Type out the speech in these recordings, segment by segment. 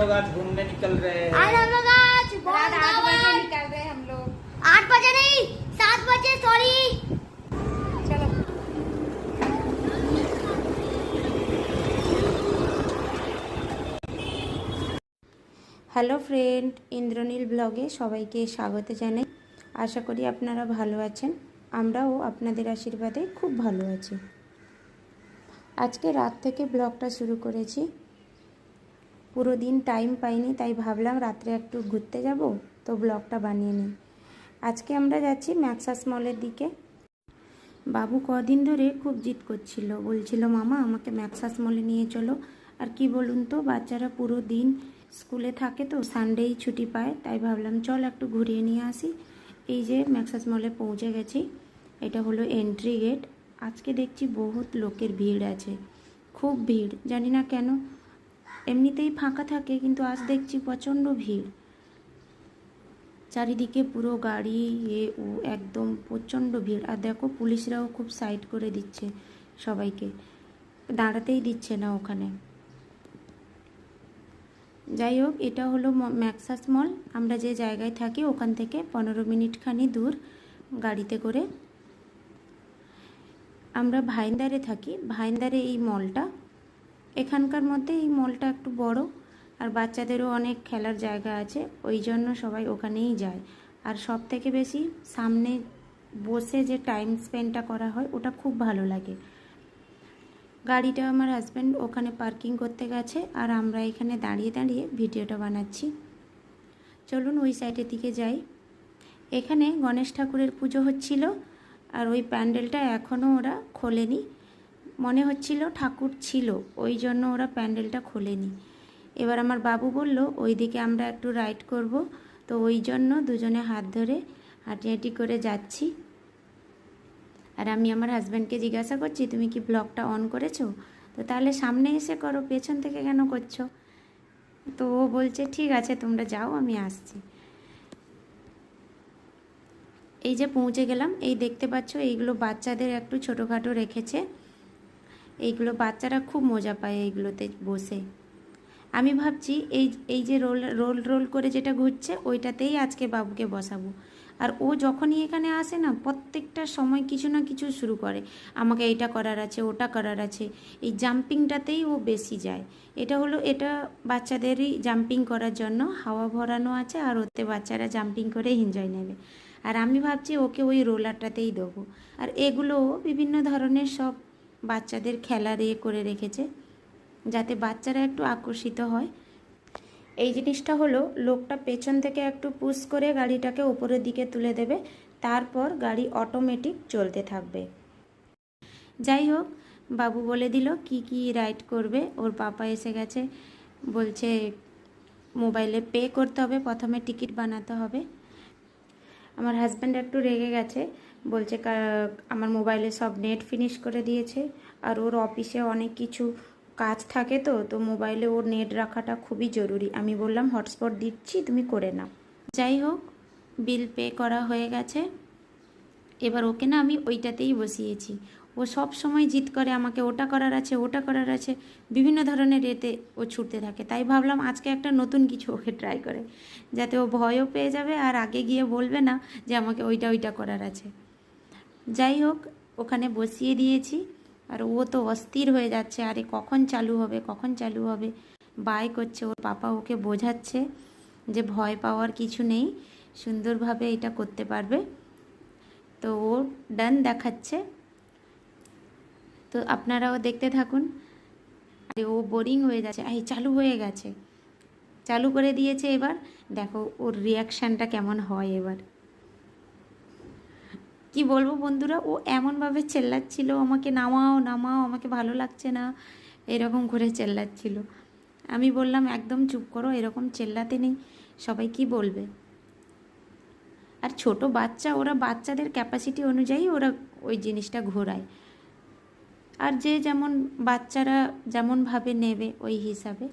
लोग आज घूमने निकल रहे हैं आज हम लोग आज रात आठ बजे वृंदावन निकल रहे हैं हम लोग आठ बजे नहीं सात बजे सॉरी चलो হ্যালো ফ্রেন্ড ইন্দ্রনীল ব্লগে সবাইকে স্বাগত জানাই আশা করি আপনারা ভালো আছেন আমরাও আপনাদের আশীর্বাদে খুব ভালো আছি আজকে রাত থেকে ব্লগটা শুরু করেছি পুরো দিন টাইম পাইনি, তাই ভাবলাম রাত্রে একটু ঘুরতে যাব, তো ব্লগটা বানিয়ে নিই। আজকে আমরা যাচ্ছি ম্যাক্সাস মলের দিকে। বাবু কদিন ধরে খুব জিদ করছিল, বলছিল, মামা, আমাকে ম্যাক্সাস মলে নিয়ে চলো। আর কি বলুন তো, বাচ্চারা পুরো দিন স্কুলে থাকে তো, সানডেই ছুটি পায়, তাই ভাবলাম, চল একটু ঘুরিয়ে নিয়ে আসি। এই যে ম্যাক্সাস মলে পৌঁছে গেছি, এটা হলো এন্ট্রি গেট আজকে দেখছি বহুত লোকের ভিড় আছে, খুব ভিড়, জানি না কেন। এমনিতেই ফাঁকা থাকে, কিন্তু আজ দেখছি প্রচণ্ড ভিড়। চারিদিকে পুরো গাড়ি, এ, ও, একদম প্রচণ্ড ভিড়। আর দেখো, পুলিশরাও খুব সাইড করে দিচ্ছে সবাইকে। দাঁড়াতেই দিচ্ছে না ওখানে। যাই হোক, এটা হলো ম্যাক্সাস মল। আমরা যে জায়গায় থাকি, ওখান থেকে পনেরো মিনিটখানি দূর গাড়িতে করে। আমরা ভাইন্দারে থাকি। ভাইন্দারে এই মলটা এখানকার মধ্যে এই মলটা একটু বড়, আর বাচ্চাদেরও অনেক খেলার জায়গা আছে, ওই জন্য সবাই ওখানেই যায়। আর সব থেকে বেশি সামনে বসে যে টাইম স্পেন্ডটা করা হয়, ওটা খুব ভালো লাগে। গাড়িটা আমার হাজব্যান্ড ওখানে পার্কিং করতে গেছে, আর আমরা এখানে দাঁড়িয়ে দাঁড়িয়ে ভিডিওটা বানাচ্ছি। চলুন ওই সাইডের দিকে যাই। এখানে গণেশ ঠাকুরের পুজো হচ্ছিল, আর ওই প্যান্ডেলটা এখনও ওরা খোলেনি। মনে হচ্ছিল ঠাকুর ছিল, ওই জন্য ওরা প্যান্ডেলটা খোলেনি। এবার আমার বাবু বলল ওই দিকে আমরা একটু রাইড করব। তো ওই জন্য দুজনে হাত ধরে হাঁটি করে যাচ্ছি। আর আমি আমার হাজব্যান্ডকে জিজ্ঞাসা করছি, তুমি কি ব্লগটা অন করেছ? তো তাহলে সামনে এসে করো, পেছন থেকে কেন করছ? তো ও বলছে, ঠিক আছে, তোমরা যাও, আমি আসছি। এই যে পৌঁছে গেলাম, এই দেখতে পাচ্ছ, এইগুলো বাচ্চাদের একটু ছোটোখাটো রেখেছে। এইগুলো বাচ্চারা খুব মজা পায় এইগুলোতে বসে। আমি ভাবছি এই এই যে রোল রোল রোল করে যেটা ঘুরছে ওইটাতেই আজকে বাবুকে বসাবো। আর ও যখনই এখানে আসে না, প্রত্যেকটা সময় কিছু না কিছু শুরু করে। আমাকে এইটা করার আছে, ওটা করার আছে। এই জাম্পিংটাতেই ও বেশি যায়। এটা হলো, এটা বাচ্চাদেরই জাম্পিং করার জন্য হাওয়া ভরানো আছে আর ওতে বাচ্চারা জাম্পিং করে এনজয় নেবে। আর আমি ভাবছি ওকে ওই রোলারটাতেই দেবো। আর এগুলো বিভিন্ন ধরনের সব বাচ্চাদের খেলা দিয়ে করে রেখেছে, যাতে বাচ্চারা একটু আকর্ষিত হয়। এই জিনিসটা হলো, লোকটা পেছন থেকে একটু পুশ করে গাড়িটাকে উপরের দিকে তুলে দেবে, তারপর গাড়ি অটোমেটিক চলতে থাকবে। যাই হোক, বাবু বলে দিল, কি কি রাইড করবে? ওর পাপা এসে গেছে, বলছে, মোবাইলে পে করতে হবে, প্রথমে টিকিট বানাতে হবে। আমার হাজব্যান্ড একটু রেগে গেছে বলছে আমার মোবাইলে সব নেট ফিনিশ করে দিয়েছে আর ওর অফিসে অনেক কিছু কাজ থাকে তো তো মোবাইলে ওর নেট রাখাটা খুবই জরুরি। আমি বললাম, হটস্পট দিচ্ছি, তুমি করে নাও। যাই হোক, বিল পে করা হয়ে গেছে। এবার ওকে না আমি ওইটাতেই বসিয়েছি। ও সব সময় জিদ করে, আমাকে ওটা করার আছে, ওটা করার আছে। বিভিন্ন ধরনের এতে ও ছুটতে থাকে। তাই ভাবলাম, আজকে একটা নতুন কিছু ওকে ট্রাই করে, যাতে ও ভয়ও পেয়ে যাবে আর আগে গিয়ে বলবে না যে আমাকে ওইটা ওইটা করার আছে। যাই হোক, ওখানে বসিয়ে দিয়েছি। আর ও তো অস্থির হয়ে যাচ্ছে। আরে কখন চালু হবে, কখন চালু হবে? বাই করছে। ওর পাপা ওকে বোঝাচ্ছে যে ভয় পাওয়ার কিছু নেই। সুন্দরভাবে এটা করতে পারবে। তো ও ডান দেখাচ্ছে। তো আপনারাও দেখতে থাকুন। আরে ও বোরিং হয়ে যাচ্ছে। এই চালু হয়ে গেছে। চালু করে দিয়েছে এবার। দেখো ওর রিয়াকশানটা কেমন হয় এবার। কি বলব বন্ধুরা? ও এমনভাবে চেল্লাচ্ছিল, আমাকে নামাও নামাও, আমাকে ভালো লাগছে না। এরকম করে চেল্লাচ্ছিল। আমি বললাম, একদম চুপ করো, এরকম চেল্লাতে নেই, সবাই কি বলবে? আর ছোট বাচ্চা, ওরা বাচ্চাদের ক্যাপাসিটি অনুযায়ী ওরা ওই জিনিসটা ঘোরায়। আর যে যেমন বাচ্চারা যেমনভাবে নেবে ওই হিসাবে।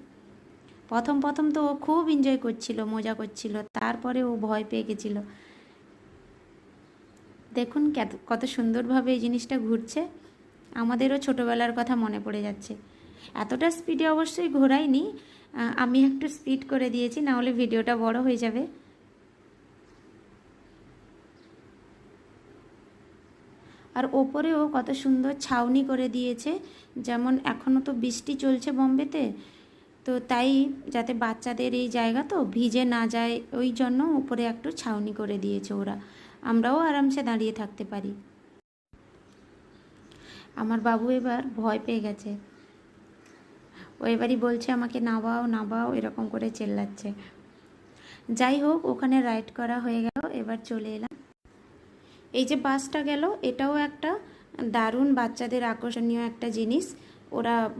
প্রথম প্রথম তো ও খুব এনজয় করছিল, মজা করছিল, তারপরে ও ভয় পেয়ে গেছিল। দেখুন কত- সুন্দরভাবে এই জিনিসটা ঘুরছে। আমাদেরও ছোটোবেলার কথা মনে পড়ে যাচ্ছে। এতটা স্পিডে অবশ্যই ঘোরাইনি। আমি একটু স্পিড করে দিয়েছি, না হলে ভিডিওটা বড় হয়ে যাবে। আর ওপরেও কত সুন্দর ছাউনি করে দিয়েছে। যেমন এখনও তো বৃষ্টি চলছে বম্বেতে, তো তাই যাতে বাচ্চাদের এই জায়গা তো ভিজে না যায়, ওই জন্য উপরে একটু ছাউনি করে দিয়েছে ওরা। আমরাও আরামসে দাঁড়িয়ে থাকতে পারি। আমার বাবু এবার ভয় পেয়ে গেছে। ও এবারই বলছে, আমাকে নাবাও নাবাও, এরকম করে চেল্লাচ্ছে। যাই হোক, ওখানে রাইড করা হয়ে গেল, এবার চলে এলাম। এই যে বাসটা গেল, এটাও একটা দারুণ, বাচ্চাদের আকর্ষণীয় একটা জিনিস। ওরা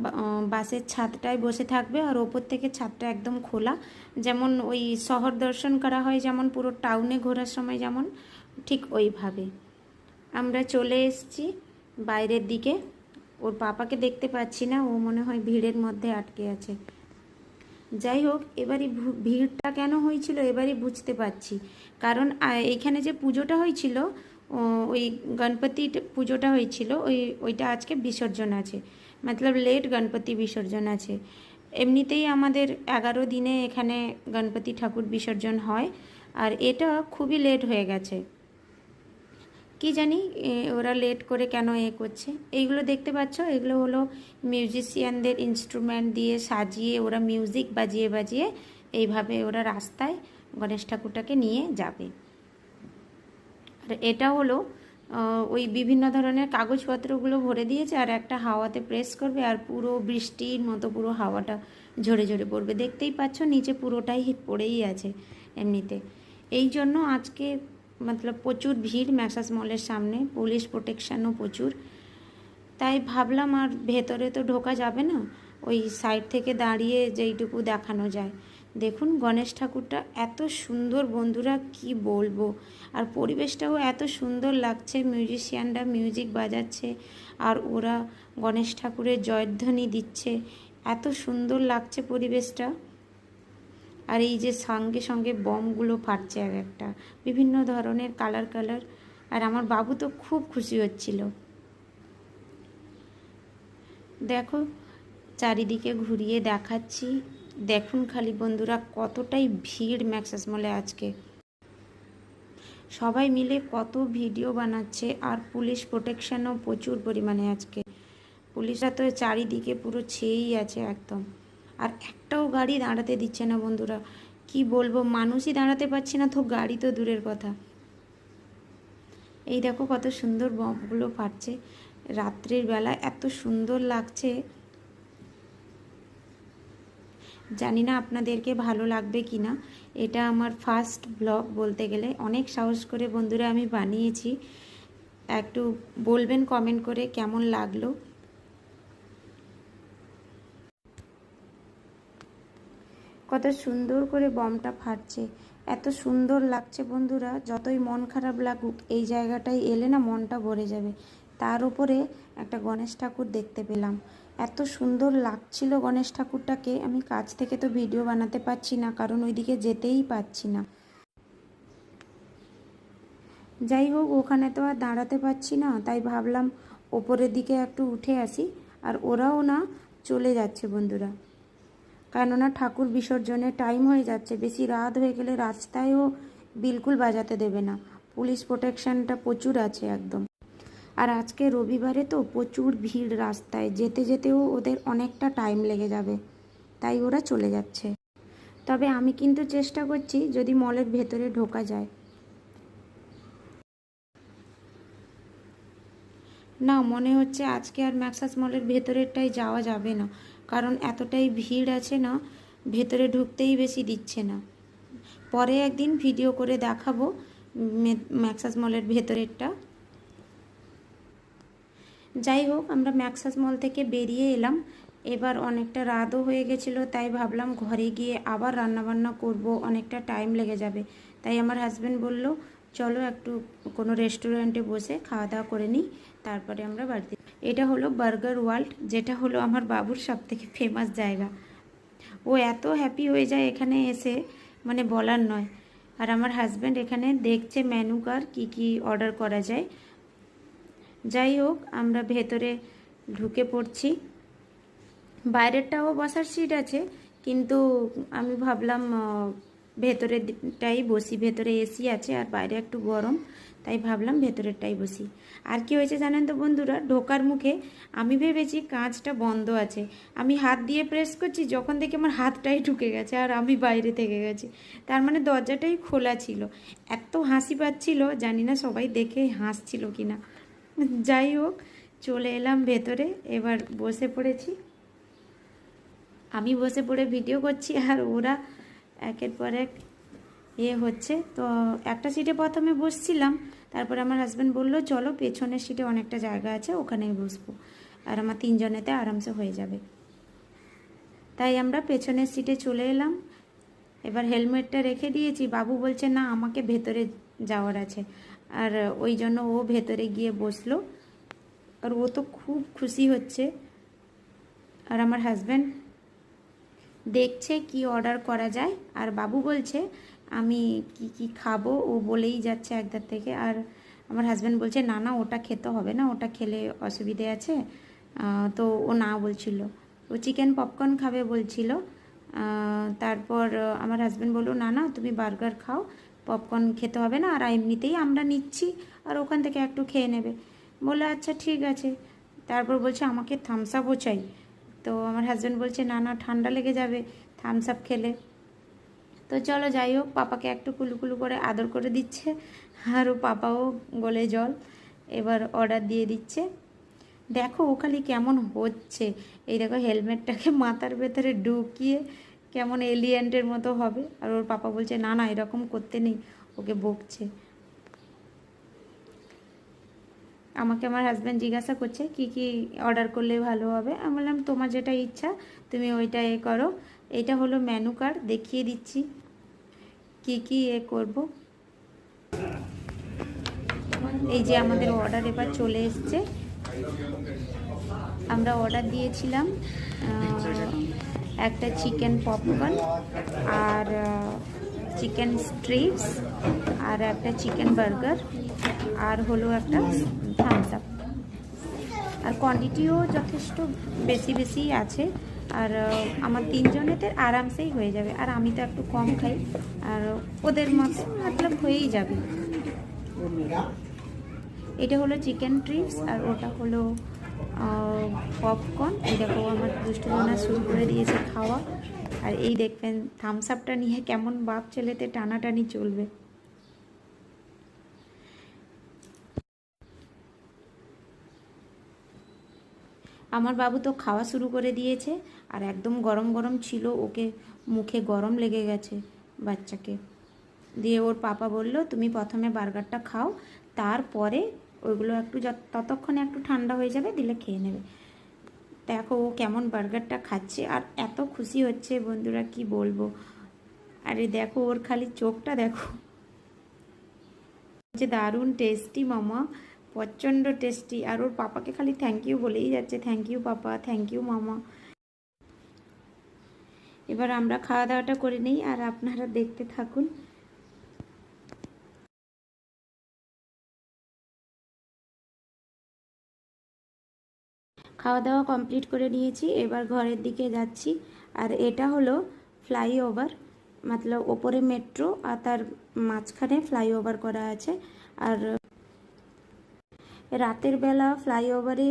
বাসের ছাদটায় বসে থাকবে আর ওপর থেকে ছাদটা একদম খোলা। যেমন ওই শহর দর্শন করা হয়, যেমন পুরো টাউনে ঘোরার সময় যেমন। ঠিক ওইভাবে। আমরা চলে এসেছি বাইরের দিকে। ওর পাপাকে দেখতে পাচ্ছি না, ও মনে হয় ভিড়ের মধ্যে আটকে আছে। যাই হোক, এবারই ভিড়টা কেন হয়েছিল এবারই বুঝতে পারছি। কারণ এইখানে যে পুজোটা হয়েছিল ওই গণপতি পুজোটা হয়েছিল, ওই, ওইটা আজকে বিসর্জন আছে। মতলব লেট গণপতি বিসর্জন আছে। এমনিতেই আমাদের এগারো দিনে এখানে গণপতি ঠাকুর বিসর্জন হয়, আর এটা খুবই লেট হয়ে গেছে। কি জানি ওরা লেট করে কেন এ করছে? এইগুলো দেখতে পাচ্ছ? এগুলো হলো মিউজিশিয়ানদের ইনস্ট্রুমেন্ট দিয়ে সাজিয়ে, ওরা মিউজিক বাজিয়ে বাজিয়ে এইভাবে ওরা রাস্তায় গণেশ ঠাকুরটাকে নিয়ে যাবে। আর এটা হলো ওই বিভিন্ন ধরনের কাগজপত্রগুলো ভরে দিয়েছে আর একটা হাওয়াতে প্রেস করবে আর পুরো বৃষ্টির মতো পুরো হাওয়াটা ঝরে ঝরে পড়বে। দেখতেই পাচ্ছ, নিচে পুরোটাই পড়েই আছে এমনিতে। এই জন্য আজকে মতলব প্রচুর ভিড় ম্যাসাজ মলের সামনে পুলিশ প্রোটেকশানও প্রচুর তাই ভাবলাম আর ভেতরে তো ঢোকা যাবে না ওই সাইড থেকে দাঁড়িয়ে যেইটুকু দেখানো যায় দেখুন গণেশ ঠাকুরটা এত সুন্দর বন্ধুরা কি বলব আর পরিবেশটাও এত সুন্দর লাগছে মিউজিশিয়ানরা মিউজিক বাজাচ্ছে আর ওরা গণেশ ঠাকুরের জয়ধ্বনি দিচ্ছে এত সুন্দর লাগছে পরিবেশটা আর এই যে সঙ্গে সঙ্গে বমগুলো ফাটছে এক একটা, বিভিন্ন ধরনের কালার কালার। আর আমার বাবু তো খুব খুশি হচ্ছিল। দেখো, চারিদিকে ঘুরিয়ে দেখাচ্ছি। দেখুন খালি বন্ধুরা, কতটাই ভিড় ম্যাক্সাস মলে আজকে। সবাই মিলে কত ভিডিও বানাচ্ছে, আর পুলিশ প্রোটেকশনও প্রচুর পরিমাণে আজকে। পুলিশরা তো চারিদিকে পুরো ছেয়েই আছে একদম। আর একটাও গাড়ি দাঁড়াতে দিচ্ছে না বন্ধুরা। কি বলব, মানুষই দাঁড়াতে পারছে না, তো গাড়ি তো দূরের কথা। এই দেখো কত সুন্দর বমগুলো ফাটছে। রাত্রির বেলা এত সুন্দর লাগছে। জানি না আপনাদেরকে ভালো লাগবে কি না। এটা আমার ফার্স্ট ব্লগ বলতে গেলে। অনেক সাহস করে বন্ধুরা আমি বানিয়েছি। একটু বলবেন কমেন্ট করে কেমন লাগল। কত সুন্দর করে বমটা ফাটছে। এত সুন্দর লাগছে বন্ধুরা, যতই মন খারাপ লাগুক, এই জায়গাটায় এলে না মনটা ভরে যাবে। তার উপরে একটা গণেশ ঠাকুর দেখতে পেলাম। এত সুন্দর লাগছিল গণেশ ঠাকুরটাকে। আমি কাছ থেকে তো ভিডিও বানাতে পারছি না, কারণ ওইদিকে যেতেই পারছি না। যাই হোক, ওখানে তো আর দাঁড়াতে পারছি না, তাই ভাবলাম ওপরের দিকে একটু উঠে আসি, আর ওরাও না চলে যাচ্ছে বন্ধুরা। কেননা ঠাকুর বিসর্জনের টাইম হয়ে যাচ্ছে। বেশি রাত হয়ে গেলে রাস্তায়ও বিলকুল বাজাতে দেবে না। পুলিশ প্রোটেকশনটা প্রচুর আছে একদম। আর আজকে রবিবারে তো প্রচুর ভিড় রাস্তায়। যেতে যেতেও ওদের অনেকটা টাইম লেগে যাবে। তাই ওরা চলে যাচ্ছে। তবে আমি কিন্তু চেষ্টা করছি যদি মলের ভেতরে ঢোকা যায়। না, মনে হচ্ছে আজকে আর ম্যাক্সাস মলের ভেতরেরটাই যাওয়া যাবে না। কারণ এতটাই ভিড় আছে না, ভেতরে ঢুকতেই বেশি দিচ্ছে না। পরে একদিন ভিডিও করে দেখাবো ম্যাক্সাস মলের ভেতরেরটা। যাই হোক, আমরা ম্যাক্সাস মল থেকে বেরিয়ে এলাম। এবার অনেকটা রাতও হয়ে গেছিল, তাই ভাবলাম ঘরে গিয়ে আবার রান্নাবান্না করব, অনেকটা টাইম লেগে যাবে। তাই আমার হাজব্যান্ড বলল, চলো একটু কোনো রেস্টুরেন্টে বসে খাওয়া দাওয়া করে নিই। তারপরে আমরা বাড়িতে এটা হলো বার্গার ওয়ার্ল্ড, যেটা হলো আমার বাবুর সব থেকে ফেমাস জায়গা। ও এত হ্যাপি হয়ে যায় এখানে এসে মানে বলার নয়। আর আমার হাজব্যান্ড এখানে দেখছে মেনু কার কী কী অর্ডার করা যায়। যাই হোক, আমরা ভেতরে ঢুকে পড়ছি। বাইরেরটাও বসার সিট আছে, কিন্তু আমি ভাবলাম ভেতরেরটাই বসি, ভেতরে এসি আছে আর বাইরে একটু গরম। তাই ভাবলাম ভেতরেরটাই বসি। আর কি হয়েছে জানেন তো বন্ধুরা? ঢোকার মুখে আমি ভেবেছি কাঁচটা বন্ধ আছে। আমি হাত দিয়ে প্রেস করছি, যখন দেখি আমার হাতটাই ঢুকে গেছে আর আমি বাইরে থেকে গেছি। তার মানে দরজাটাই খোলা ছিল। এত হাসি পাচ্ছিল, জানি না সবাই দেখে হাসছিল কি না যাই হোক, চলে এলাম ভেতরে, এবার বসে পড়েছি। আমি বসে পড়ে ভিডিও করছি আর ওরা একের পর এক ইয়ে হচ্ছে। তো একটা সিটে প্রথমে বসছিলাম। তারপরে আমার হাজব্যান্ড বলল, চলো, পেছনের সিটে অনেকটা জায়গা আছে, ওখানেই বসবো। আর আমার তিনজনেতে আরামসে হয়ে যাবে। তাই আমরা পেছনের সিটে চলে এলাম। এবার হেলমেটটা রেখে দিয়েছি। বাবু বলছে, না, আমাকে ভেতরে যাওয়ার আছে। আর ওই জন্য ও ভেতরে গিয়ে বসল। আর ও তো খুব খুশি হচ্ছে। আর আমার হাজব্যান্ড দেখছে কি অর্ডার করা যায়। আর বাবু বলছে আমি কি কি খাব? ও বলেই যাচ্ছে একদার থেকে। আর আমার হাজব্যান্ড বলছে, না না, ওটা খেতে হবে না, ওটা খেলে অসুবিধে আছে। তো ও না বলছিল। ও চিকেন পপকর্ন খাবে বলছিল। তারপর আমার হাজব্যান্ড বলল, না না, তুমি বার্গার খাও পপকর্ন খেতে হবে না, আর এমনিতেই আমরা নিচ্ছি, আর ওখান থেকে একটু খেয়ে নেবে। বলে আচ্ছা ঠিক আছে। তারপর বলছে, আমাকে থামস আপও চাই। তো আমার হাজব্যান্ড বলছে, না না, ঠান্ডা লেগে যাবে থামস আপ খেলে। তো চলো যাই হোক, পাপাকে একটু কুলুকুলু কুলু করে আদর করে দিচ্ছে। আর ও পাপাও গলে জল, এবার অর্ডার দিয়ে দিচ্ছে। দেখো ও খালি কেমন হচ্ছে। এই দেখো হেলমেটটাকে মাথার ভেতরে ঢুকিয়ে কেমন এলিয়েন্টের মতো হবে। আর ওর পাপা বলছে, না না, এরকম করতে নেই। ওকে বকছে। আমাকে আমার হাজব্যান্ড জিজ্ঞাসা করছে, কি কি অর্ডার করলে ভালো হবে? আমি বললাম, তোমার যেটা ইচ্ছা, তুমি ওইটা এ করো। এটা হলো মেনু কার্ড দেখিয়ে দিচ্ছি কি কি এ করব। এই যে আমাদের অর্ডার এবার চলে এসছে। আমরা অর্ডার দিয়েছিলাম একটা চিকেন পপকর্ন আর চিকেন স্ট্রিপস আর একটা চিকেন বার্গার আর হলো একটা থামস আপ আর কোয়ান্টিটিও যথেষ্ট বেশি বেশি আছে। আর আমার তিনজনেতে আরামসেই হয়ে যাবে। আর আমি তো একটু কম খাই। আর ওদের মতো মতলব হয়েই যাবে। এটা হলো চিকেন ট্রিপস আর ওটা হলো পপকর্ন দেখো আমার দুষ্টজনা শুরু করে দিয়েছে খাওয়া। আর এই দেখবেন থামস আপটা নিয়ে কেমন বাপ ছেলেতে টানাটানি চলবে। আমার বাবু তো খাওয়া শুরু করে দিয়েছে, আর একদম গরম গরম ছিল, ওকে মুখে গরম লেগে গেছে বাচ্চাকে। দিয়ে ওর পাপা বলল, তুমি প্রথমে বার্গারটা খাও, তারপরে ওইগুলো একটু ততক্ষণে একটু ঠান্ডা হয়ে যাবে, দিলে খেয়ে নেবে। দেখো ও কেমন বার্গারটা খাচ্ছে আর এত খুশি হচ্ছে বন্ধুরা, কি বলব? আরে দেখো ওর খালি চোখটা দেখো। যে দারুণ টেস্টি মামা, প্রচণ্ড টেস্টি আর ওর পাপাকে খালি থ্যাংক ইউ বলেই যাচ্ছে thank you papa thank you মামা। এবার আমরা খাওয়া দাওয়াটা করে নিই আর আপনারা দেখতে থাকুন। খাওয়া দাওয়া কমপ্লিট করে নিয়েছি, এবার ঘরের দিকে যাচ্ছি। আর এটা হলো ফ্লাইওভার মতলব ওপরে মেট্রো আর তার মাঝখানে ফ্লাইওভার করা আছে। আর রাতের বেলা ফ্লাইওভারে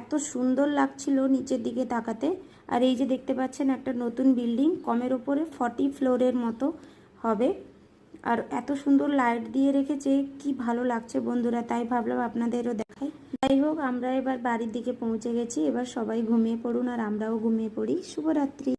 এত সুন্দর লাগছিল নিচের দিকে তাকাতে। আর এই যে দেখতে পাচ্ছেন একটা নতুন বিল্ডিং কমের ওপরে ফর্টি ফ্লোরের মতো হবে। আর এত সুন্দর লাইট দিয়ে রেখেছে, কি ভালো লাগছে বন্ধুরা, তাই ভাবলাম আপনাদেরও দেখাই। যাই হোক, আমরা এবার বাড়ির দিকে পৌঁছে গেছি। এবার সবাই ঘুমিয়ে পড়ুন আর আমরাও ঘুমিয়ে পড়ি। শুভরাত্রি।